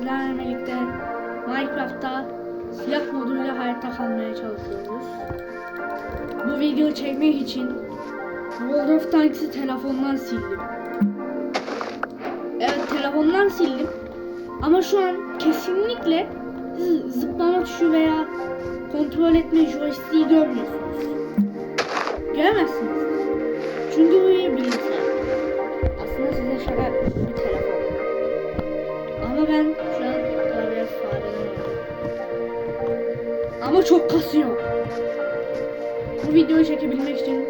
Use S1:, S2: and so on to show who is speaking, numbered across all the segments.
S1: sizlerle birlikte Minecraft'ta silah moduyla hayatta kalmaya çalışıyoruz. Bu videoyu çekmek için World of Tanks'ı telefondan sildim. Evet telefondan sildim. Ama şu an kesinlikle zıplama tuşu veya kontrol etme joystick'i görmüyorsunuz. Göremezsiniz. Çünkü bu bir bilgisayar. Aslında size şaka bir telefon. Ama ben Ama çok kasıyor. Bu videoyu çekebilmek için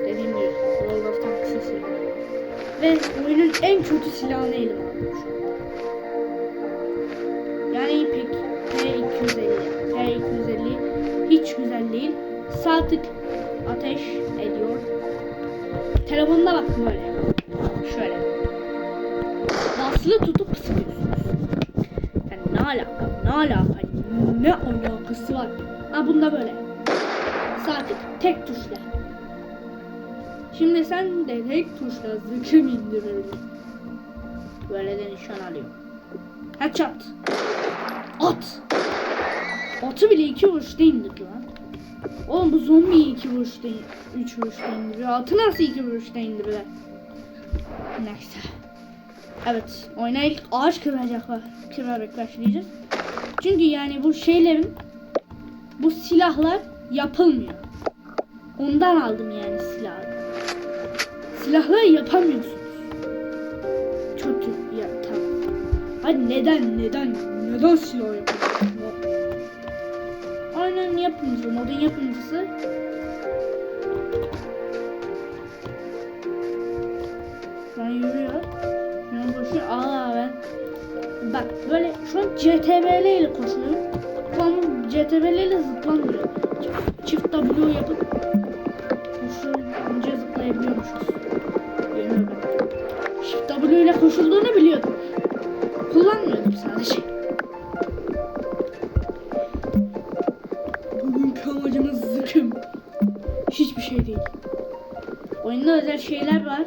S1: dediğim gibi World of Tanks'ı sildim. Ve oyunun en kötü silahını an. Yani pek P250. P250 hiç güzel değil. Tık ateş ediyor. Telefonda bak böyle. Şöyle. Basılı tutup sıkıyorsunuz. Yani ne alaka? Ne alaka? Ne alakası var? Ha bunda böyle. Tık tek tuşla. Şimdi sen de tek tuşla zıkım indirelim. Böyle de nişan alıyor. Headshot. At. Atı bile iki vuruşta indirdi lan. Oğlum bu zombiyi iki vuruşta, üç vuruşta indiriyor. Atı nasıl iki vuruşta indiriyor? Neyse. Evet, oyuna ilk ağaç kıracaklar. Kırarak başlayacağız. Çünkü yani bu şeylerin, bu silahlar yapılmıyor. Ondan aldım yani silahı. Silahları yapamıyorsunuz. Kötü ya tamam. Hadi neden neden neden silah yapamıyorsunuz? Aynen yapımcı, modun yapımcısı. Bak böyle şu an CTRL ile koşuyorum. Ama CTRL ile zıplamıyor. Çift W yapıp koşunca zıplayabiliyormuşuz. Ben. Shift W ile koşulduğunu biliyordum. Kullanmıyordum sadece. Bugünkü amacımız zıkım. Hiçbir şey değil. Oyunda özel şeyler var.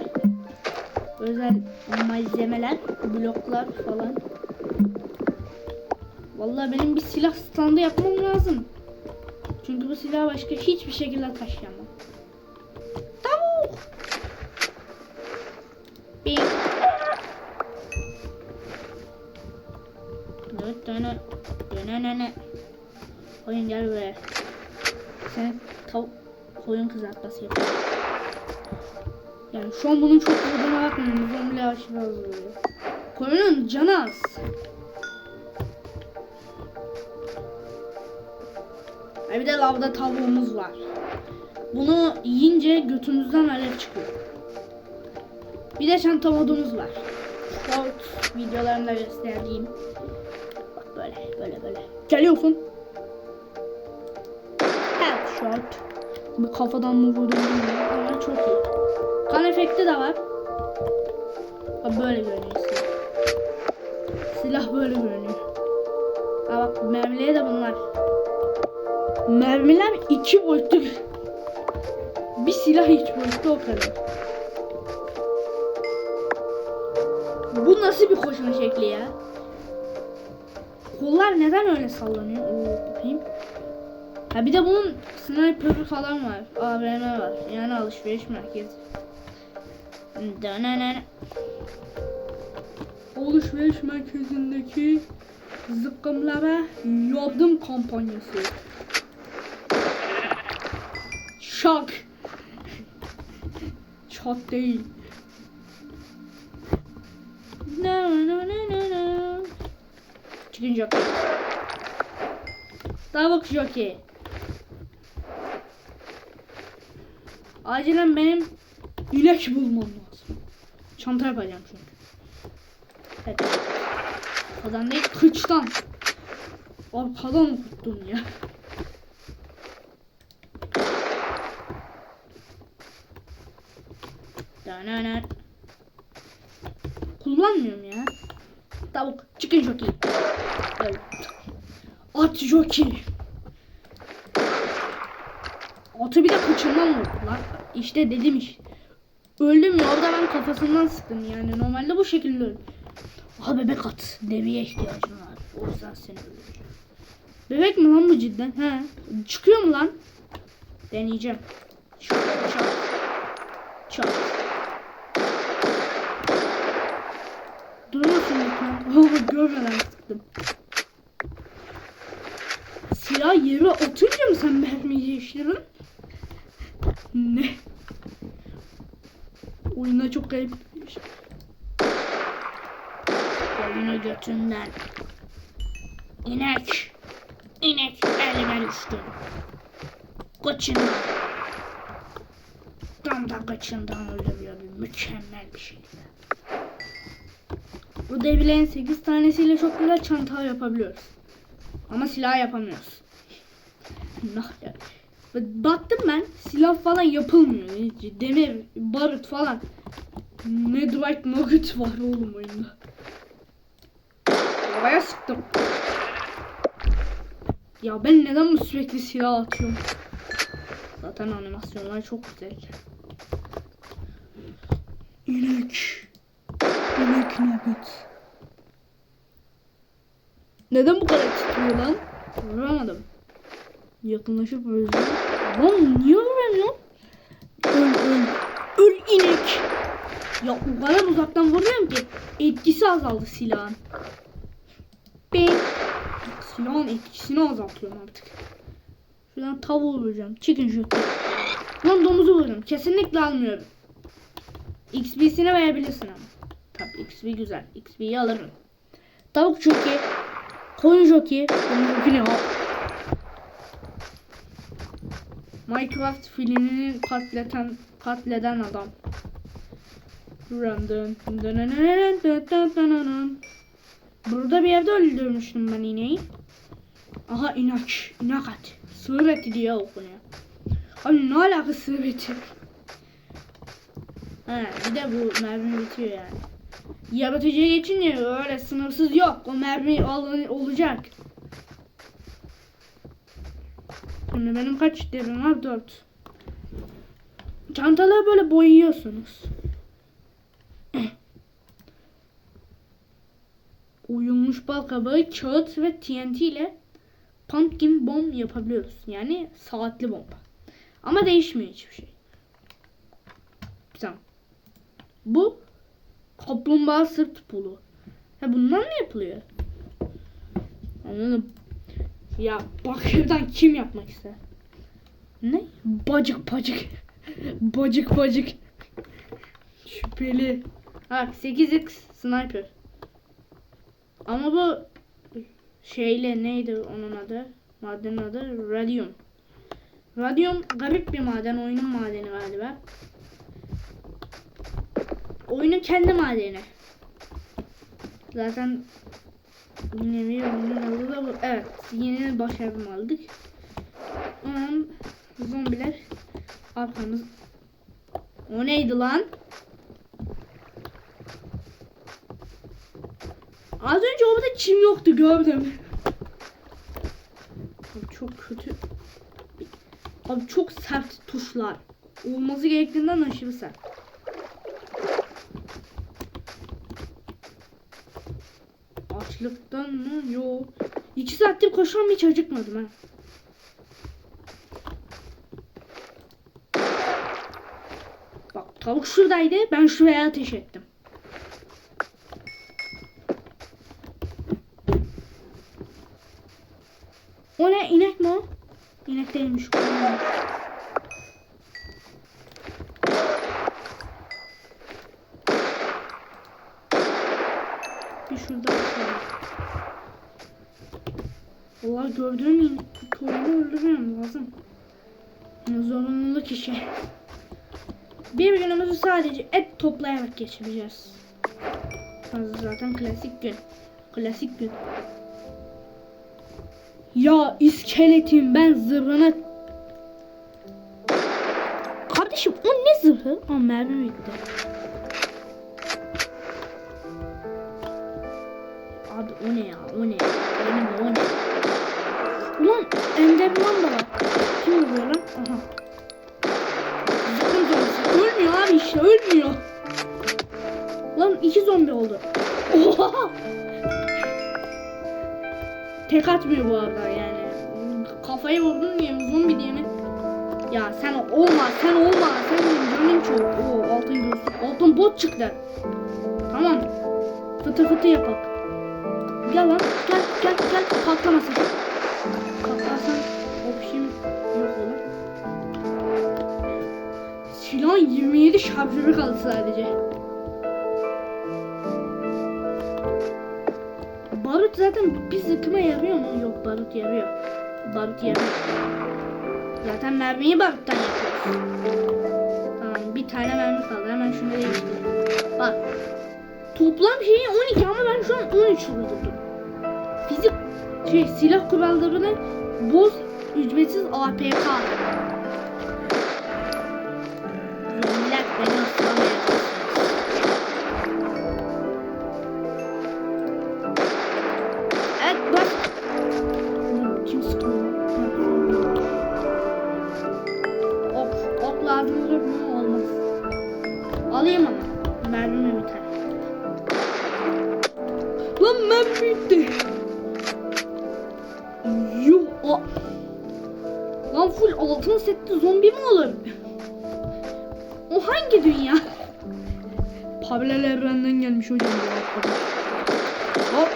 S1: Özel malzemeler, bloklar falan. Başka hiçbir şekilde taşıyamam. Tavuk. Bing. Dört tane. Döne nene. Oyun gel buraya. Sen tavuk koyun kızartması yap. Yani şu an bunun çok vurduğuna bakmayın. Zombiyle aşırı az vuruyor. Koyunun canı az. Ay bir de lavda tavuğumuz var. Bunu yiyince götümüzden alev çıkıyor. Bir de çanta modumuz var. Short videolarımda gösterdiğim. Bak böyle böyle böyle. Geliyorsun. Headshot. Bu kafadan mı vurdum ama çok iyi. Kan efekti de var. Bak böyle görünüyor silah. Silah böyle görünüyor. Ha bak mermileri de bunlar. Mermiler iki boyutlu. Bir silah hiç boyutlu o kadar. Bu nasıl bir koşma şekli ya? Kollar neden öyle sallanıyor? Oo, bakayım. Ha bir de bunun sniper falan var. AVM var. Yani alışveriş merkezi. Dönene. Alışveriş merkezindeki zıkkımlara yardım kampanyası. Şok. Çok değil. Na na na na na. Çıkın jockey. Tavuk jockey. Acilen benim inek bulmam lazım. Çanta yapacağım çünkü. Evet. Arkadan değil kıçtan. Arkadan okuttum ya. Dönen. Kullanmıyorum ya. Tavuk. Çıkın jockey. Evet. At jockey. Atı bir de kıçından vurdu lan. İşte dedim iş. Öldüm ya orada ben kafasından sıktım yani. Normalde bu şekilde öldüm. Ha bebek at. Deviye ihtiyacım var. O yüzden seni öldüreceğim. Bebek mi lan bu cidden? He. Çıkıyor mu lan? Deneyeceğim. Çat çat. Çat. Oh, görmeden sıktım. Silah yere atınca mı sen mermiyi değiştirdin? Ne? Oyunda çok garip bir şey. Oyunu götünden. İnek. İnek elime düştü. Kaçından. Tam da kaçından öldürüyor. Mükemmel bir şey. Bu devlerin 8 tanesiyle çok güzel çanta yapabiliyoruz. Ama silah yapamıyoruz. Baktım ben silah falan yapılmıyor. Demir, barut falan. Netherite nugget var oğlum oyunda. Havaya sıktım. Ya ben neden bu sürekli silah atıyorum? Zaten animasyonlar çok güzel. İnek. Nugget. Neden bu kadar titriyor lan? Vuramadım. Yakınlaşıp öldüm. Lan niye vuramıyorum? Öl öl. Öl inek. Ya o kadar uzaktan vuruyorum ki etkisi azaldı silahın. Ben silahın etkisini azaltıyorum artık. Şuradan tavuğu vuracağım. Çıkın şu. Lan domuzu vurdum. Kesinlikle almıyorum. XP'sini verebilirsin ama. Tabii XP güzel. XP'yi alırım. Tavuk jockey. Koyun jockey. Koyun jockey ne o? Minecraft filmini katleten katleden adam. Burada bir yerde öldürmüştüm ben ineği. Aha inek. İnek at. Sığır eti diye okunuyor. Abi ne alaka sığır eti? Ha, bir de bu mermi bitiyor yani. Yaratıcıya geçince öyle sınırsız yok. O mermi al- olacak. Şimdi benim kaç derim var? 4. Çantaları böyle boyuyorsunuz. Uyulmuş bal kabağı, kağıt ve TNT ile pumpkin bomb yapabiliyoruz. Yani saatli bomba. Ama değişmiyor hiçbir şey. Tamam. Bu kaplumbağa sırt pulu. Ha bundan mı yapılıyor? Anladım. Ya bakırdan kim yapmak ister? Ne? Bacık bacık. bacık bacık. Şüpheli. Ha 8x sniper. Ama bu şeyle neydi onun adı? Madenin adı radyum. Radyum garip bir maden, oyunun madeni galiba. Oyunun kendi madeni. Zaten bir oyunun bu. Evet, yeni başarım aldık. Onun zombiler arkamız. O neydi lan? Az önce orada çim yoktu gördüm. Abi çok kötü. Abi çok sert tuşlar. Olması gerektiğinden aşırı sert. Açlıktan mı? Yo. İki saattir koşuyorum hiç acıkmadım ha. Bak tavuk şuradaydı. Ben şuraya ateş ettim. O ne? İnek mi o? İnek değilmiş. Bir şurada bakalım. İn- koyunu öldürmem lazım. Yani zorunluluk işi. Bir günümüzü sadece et toplayarak geçireceğiz. Zaten klasik gün. Klasik gün. Ya iskeletim ben zırhına... Kardeşim o ne zırhı? Aa mermi bitti. Abi o ne ya o ne? Benim o ne? Ulan Enderman da var. Kim vuruyor lan? Aha. Zıkkım zombisi. Ölmüyor abi işte ölmüyor. Lan iki zombi oldu. Oha! Tek atmıyor bu arada yani. Kafayı vurdun diye mi zombi diye mi? Ya sen olma sen olma sen canın çok. Oo altın gözlük altın bot çıktı. Tamam. Fıtı fıtı yapak. Gel lan gel gel gel patlamasın. Silahın 27 şarjörü kaldı sadece. Barut zaten bir sıkıma yarıyor mu? Yok barut yarıyor. Barut yarıyor. Zaten mermiyi baruttan yapıyoruz. Tamam bir tane mermi kaldı. Hemen şunu değiştirelim. Bak. Toplam şeyi 12 ama ben şu an 13 buldum. Fizik şey silah kurallarını boz ücretsiz APK.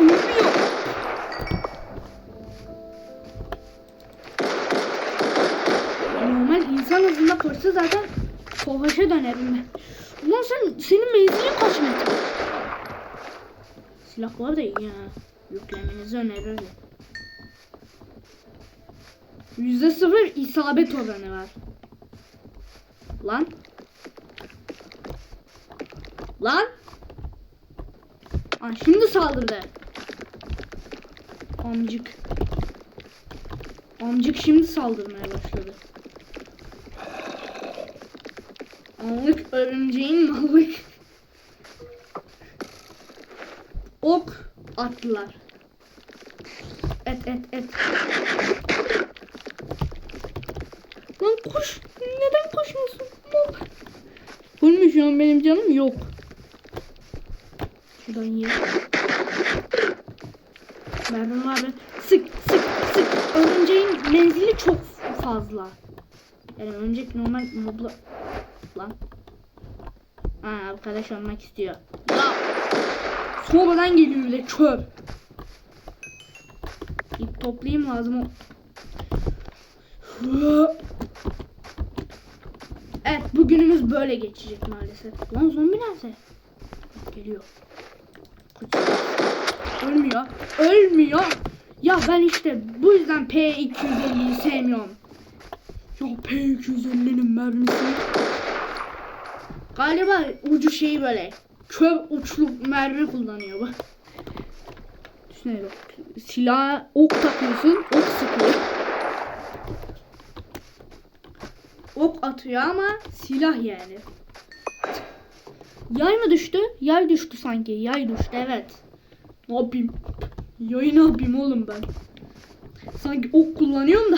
S1: Ölmüyor. Normal insan hızında koşsa zaten savaşa dönerim ben. Ulan sen, senin menzilin kaç metre? Silahlar da iyi ya. Yüklemenizi öneririm. Yüzde sıfır isabet oranı var. Lan. Lan. Aa, şimdi saldırdı. Amcık. Amcık şimdi saldırmaya başladı. Anlık örümceğin mallık. Ok attılar. Et et et. Lan koş. Neden koşmuyorsun? Mal. Ölmüş şu an benim canım yok. Şuradan ye. Merhaba abi. Sık sık sık. Örümceğin menzili çok fazla. Yani örümcek normal mobla... Lan. Ha arkadaş olmak istiyor. Ya. Sonradan geliyor bile çöp. İp toplayayım lazım o. Evet bugünümüz böyle geçecek maalesef. Lan zombi nerede? Geliyor. Ölmüyor. Ölmüyor. Ya ben işte bu yüzden P250'yi sevmiyorum. Ya P250'nin mermisi. Galiba ucu şeyi böyle. Çöp uçlu mermi kullanıyor bu. Düşünsene bak. Silah ok takıyorsun. Ok sıkıyor. Ok atıyor ama silah yani. Yay mı düştü? Yay düştü sanki. Yay düştü evet. Ne yapayım? Yayı ne yapayım oğlum ben? Sanki ok kullanıyorum da.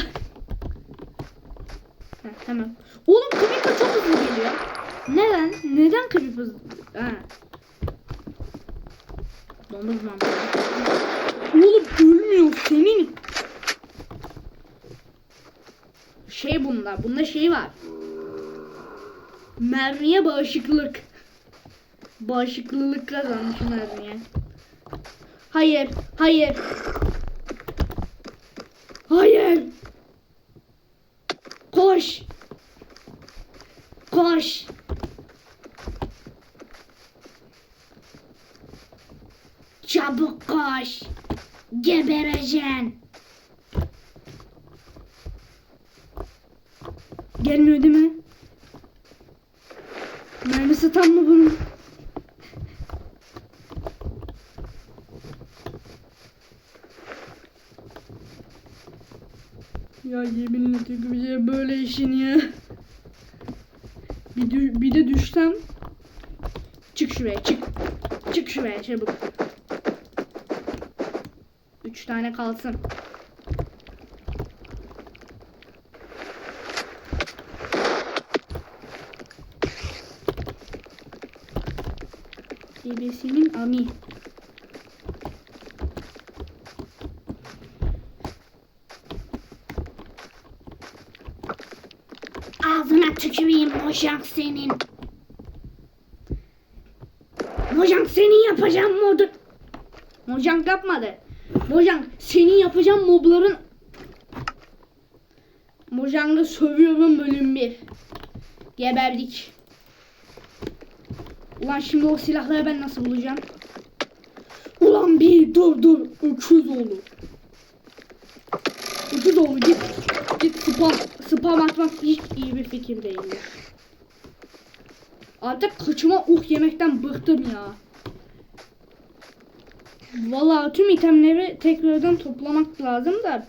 S1: Heh, tamam. Oğlum Creeper çok hızlı geliyor. Neden? Neden Creeper? Ha. Mantığı. Oğlum ölmüyor senin. Şey bunda. Bunda şey var. Mermiye bağışıklık. Bağışıklılık kazanmış mermiye. Hayır, hayır. Hayır. Koş. Koş. Çabuk koş. Gebereceksin. Gelmiyor değil mi? Mermisi tam mı bunun? Yeminle bir şey böyle işin ya. Bir, dü- bir de düşsem. Çık şuraya çık. Çık şuraya çabuk. Üç tane kalsın. Ebesinin ami. Ağzına tüküreyim Mojang senin. Mojang senin yapacağım modu. Mojang yapmadı. Mojang senin yapacağım mobların Mojang'ı sövüyorum bölüm 1. Geberdik. Ulan şimdi o silahları ben nasıl bulacağım? Ulan bir dur dur. Öküz oğlu. Öküz oğlu git. Git spam, spam atmak hiç iyi bir fikir değil. Artık kıçıma uh yemekten bıktım ya. Vallahi tüm itemleri tekrardan toplamak lazım da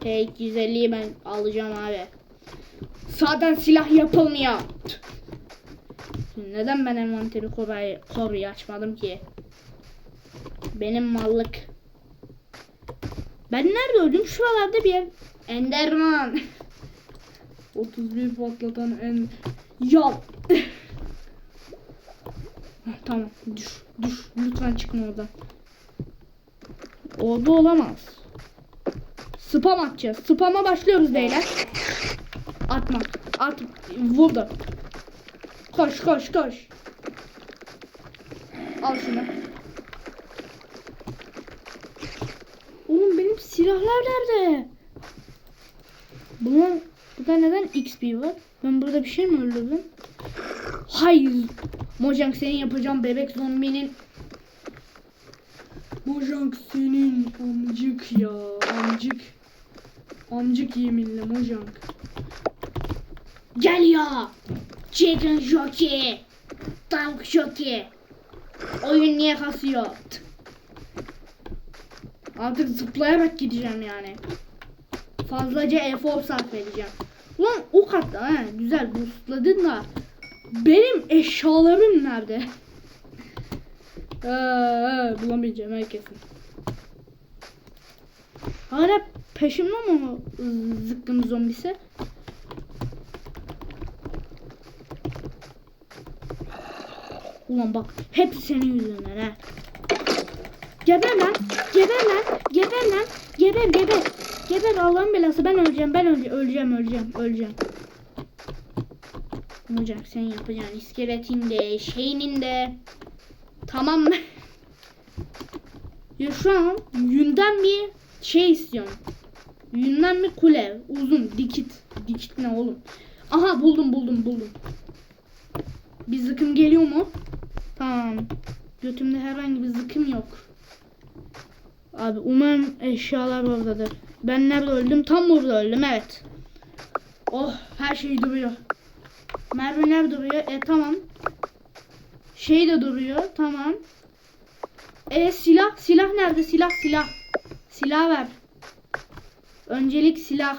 S1: Tek 150'yi ben alacağım abi. Zaten silah yapılmıyor. Neden ben envanteri koruyu, koruyu açmadım ki? Benim mallık. Ben nerede öldüm? Şuralarda bir yer. Enderman. 31 patlatan en... Ya. Heh, tamam düş düş lütfen çıkın oradan. Orada olamaz. Spam atacağız. Spam'a başlıyoruz beyler. Atma. At. Vurdu. Koş koş koş. Al şunu. Oğlum benim silahlar nerede? Bunun burada neden XP var? Ben burada bir şey mi öldürdüm? Hayır. Mojang senin yapacağım bebek zombinin. Mojang senin amcık ya amcık. Amcık yeminle Mojang. Gel ya. Chicken Jockey. Tavuk Jockey. Oyun niye kasıyor? Artık zıplayarak gideceğim yani. Fazlaca efor sarf edeceğim. Ulan o katta he. Güzel boostladın da. Benim eşyalarım nerede? Eee bulamayacağım herkesin. Hala peşimde mi o zıkkım zombisi? Ulan bak hep senin yüzünden ha. Geber lan, geber lan, geber lan, geber geber. Geber Allah'ın belası ben öleceğim, ben öleceğim, öleceğim, öleceğim, öleceğim. Olacak sen yapacaksın iskeletin de. Tamam mı? ya şu an yünden bir şey istiyorum. Yünden bir kule, uzun, dikit. Dikit ne oğlum? Aha buldum, buldum, buldum. Bir zıkım geliyor mu? Tamam. Götümde herhangi bir zıkım yok. Abi umarım eşyalar oradadır. Ben nerede öldüm? Tam burada öldüm evet. Oh her şey duruyor. Nerede duruyor? E tamam. Şey de duruyor. Tamam. E silah. Silah nerede? Silah silah. Silah ver. Öncelik silah.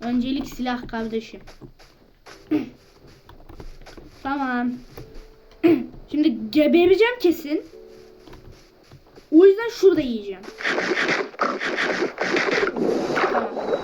S1: Öncelik silah kardeşim. tamam. Şimdi gebereceğim kesin. O yüzden şurada yiyeceğim. Thank you.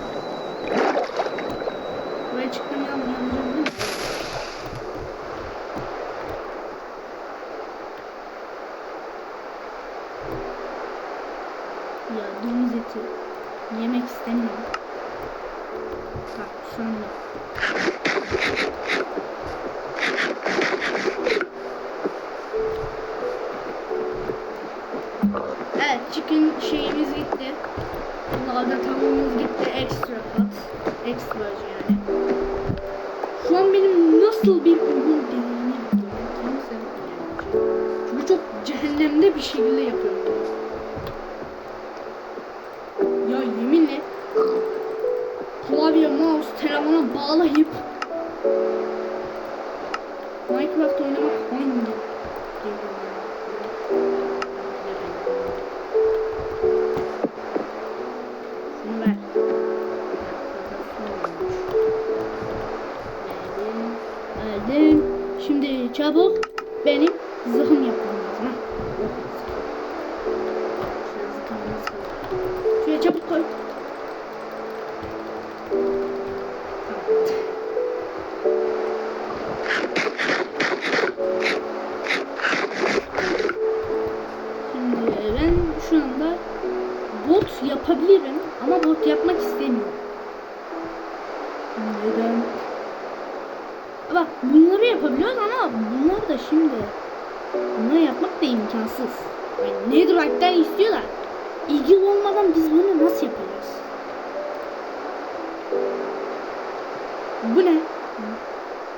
S1: Bu ne?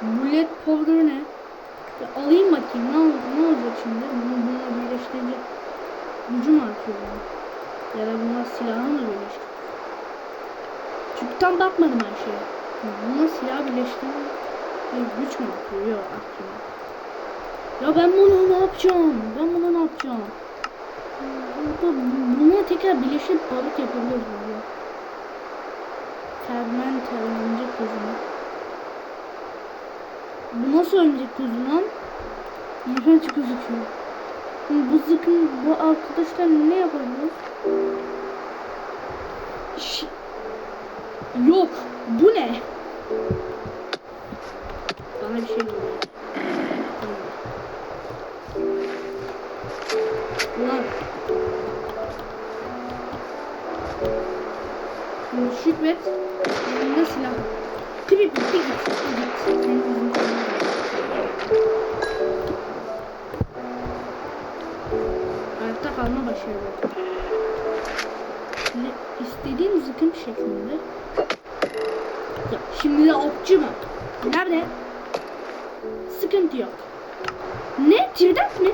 S1: Bullet powder ne? Alayım bakayım ne, ne olacak şimdi? Bunu bununla birleştirince gücü mü artıyor bunun? Ya da bunlar silahı mı birleştiriyor? Çünkü tam bakmadım her şeye. Bununla silah birleştirince bir güç mü artıyor? Yok artıyor. Ya ben bunu ne yapacağım? Ben bunu ne yapacağım? Buna tekrar birleşip balık yapabiliriz burada. Fermente örümcek kuzunu. Bu nasıl örümcek kuzu lan? İğrenç gözüküyor. Şimdi bu zıkın bu arkadaşlar ne yapabilir? Ş- Yok. Bu ne? Bana bir şey oluyor. Ulan. Şükret. Elinde silah. Senin yüzünden. Hayatta kalma başarılı. Şimdi istediğim zıkım şeklinde. Ya şimdi de okçu mu? Nerede? Sıkıntı yok. Ne? Trident mi?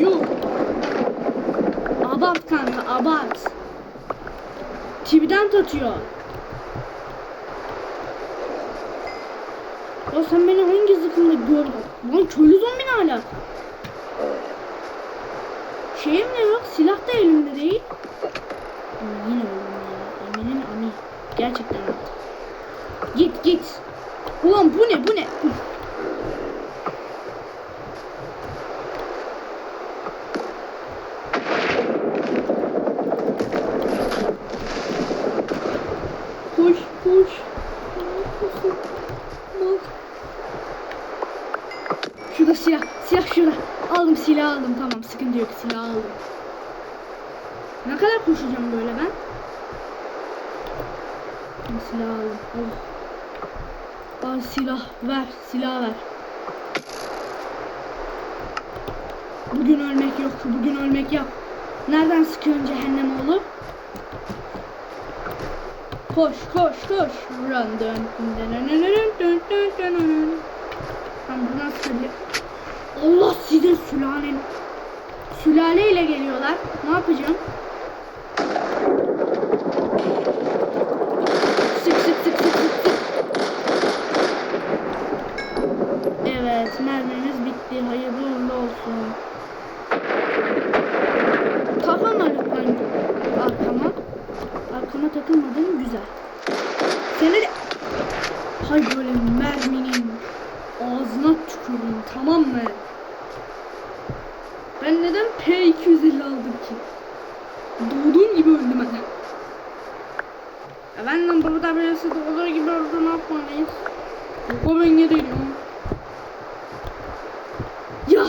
S1: Yok. Abart kanka abart. Trident atıyor. Ya sen beni hangi zıkkımda gördün? Lan köylü zombi ne ala? Şeyim de yok, silah da elimde değil. Ama yine öldüm ya. Emin'in ami. Gerçekten öldüm. Git git. Ulan bu ne bu ne? Koş koş. Bak. Şurada silah. Silah şurada. Aldım silah aldım. Tamam sıkıntı yok silah aldım. Ne kadar koşacağım böyle ben? Silah. Oh. Al silah ver. Silah ver. Bugün ölmek yok. Bugün ölmek yok. Nereden sıkıyorsun cehennem oğlu? Koş koş koş. Run dön. Dön dön dön dön dön dön dön. Tam buradan söyle. Allah sizin sülalen. Sülaleyle geliyorlar. Ne yapacağım? Sık sık sık sık sık sık. Evet mermimiz bitti. Hayırlı uğurlu olsun. Takılma lütfen arkama. Arkama takılmadın güzel. Seni de... Hay böyle merminin ağzına tüküreyim tamam mı? Ben neden P250 aldım ki? Doğduğum gibi öldüm ben. Efendim burada birisi doğduğu gibi öldü ne yapmalıyız? Yok o ben geliyorum. Ya!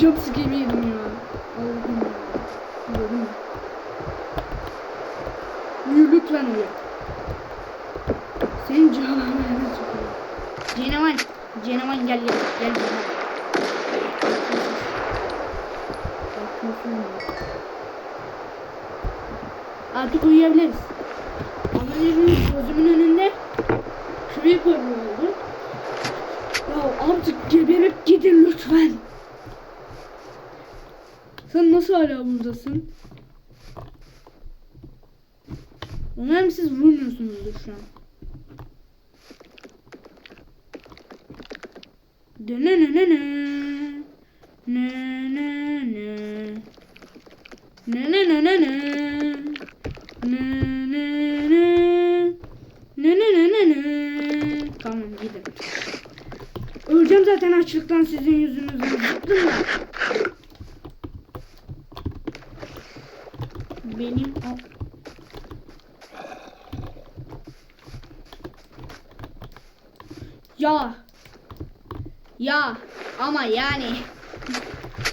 S1: Jumpscare yedim ya. Allah'ım ya. Gördün mü? Yürü lütfen diyor. Senin canını. Cenevan. Cenevan gel gel. Gel Cenevan. Artık uyuyabiliriz. Ama gözümün önünde Creeper oldu. Ya artık geberip gidin lütfen. Sen nasıl hala buradasın? Umarım siz vurmuyorsunuzdur şu an. Ne ne ne. Ne ne ne ne ne. Ne ne ne. Tamam gidin. Öleceğim zaten açlıktan sizin yüzünüzden. Bıktım ben. Benim o... Ya. Ya ama yani.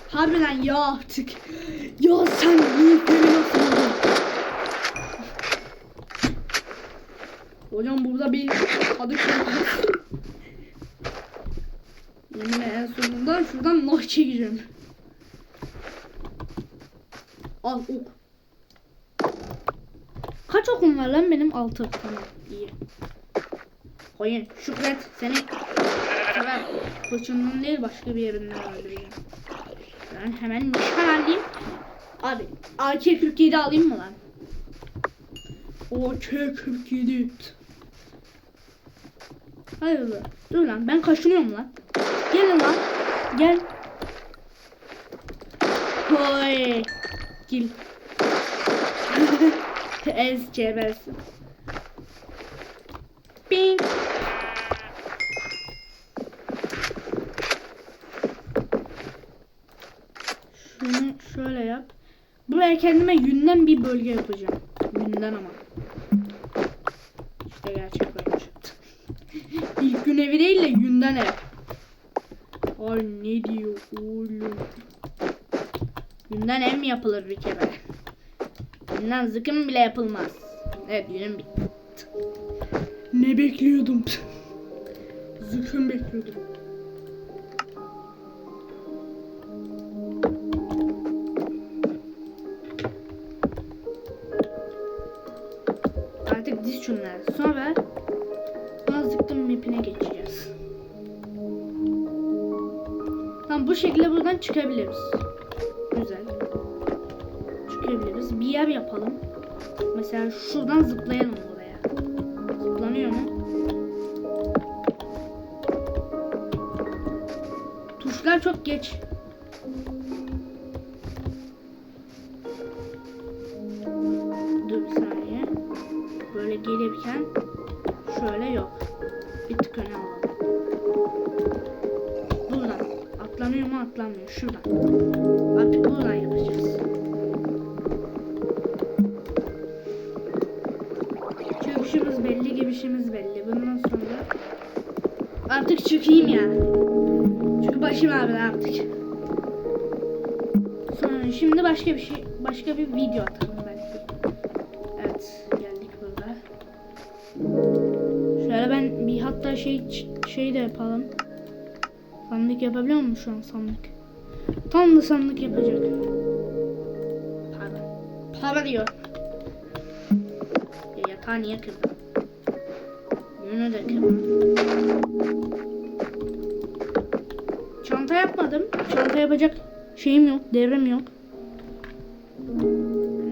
S1: Harbiden ya artık. Ya sen nasıl buldun? Hocam burada bir adı. Yeminle en sonunda şuradan nah çekeceğim. Al ok. Kaç okum var lan benim? Altı. Tamam iyi. Koyun Şükret seni sefer koçunun değil başka bir yerinden öldüreceğim. Ben hemen nişan alayım. Abi AK-47 alayım mı lan? AK-47 Hayır be. Dur lan ben kaşınıyorum lan. Gelin lan. Gel. Hoy. Gel. Ez çeversin. Bing. Şunu şöyle yap. Buraya kendime yünden bir bölge yapacağım. Yünden ama. İşte gerçek oyuncu. İlk gün evi değil de yünden ev. Ay ne diyor oğlum. Yünden ev mi yapılır bir kere? Yünden zıkım bile yapılmaz. Evet yünüm bitti. Ne bekliyordum? Zıkım bekliyordum. Diz şunları. Sonra Nazlık'ın mapine geçeceğiz. Tamam bu şekilde buradan çıkabiliriz. Güzel. Çıkabiliriz. Bir yer yapalım. Mesela şuradan zıplayalım oraya. Zıplanıyor mu? Tuşlar çok geç. Artık çıkayım yani. Çünkü başım ağrıyor artık. Sonra şimdi başka bir şey, başka bir video atalım belki. Evet, geldik burada. Şöyle ben bir hatta şey şey de yapalım. Sandık yapabiliyor muyum şu an sandık? Tam da sandık yapacak. Para. Para diyor. Ya yatağı niye kırdın? Yünü de kırdın. Çanta yapmadım. Çanta yapacak şeyim yok, devrim yok.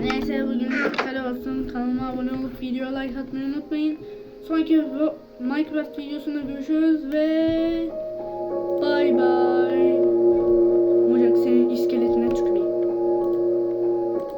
S1: Neyse bugün bu kadar olsun. Kanalıma abone olup video like atmayı unutmayın. Sonraki Minecraft videosunda görüşürüz ve bye bye.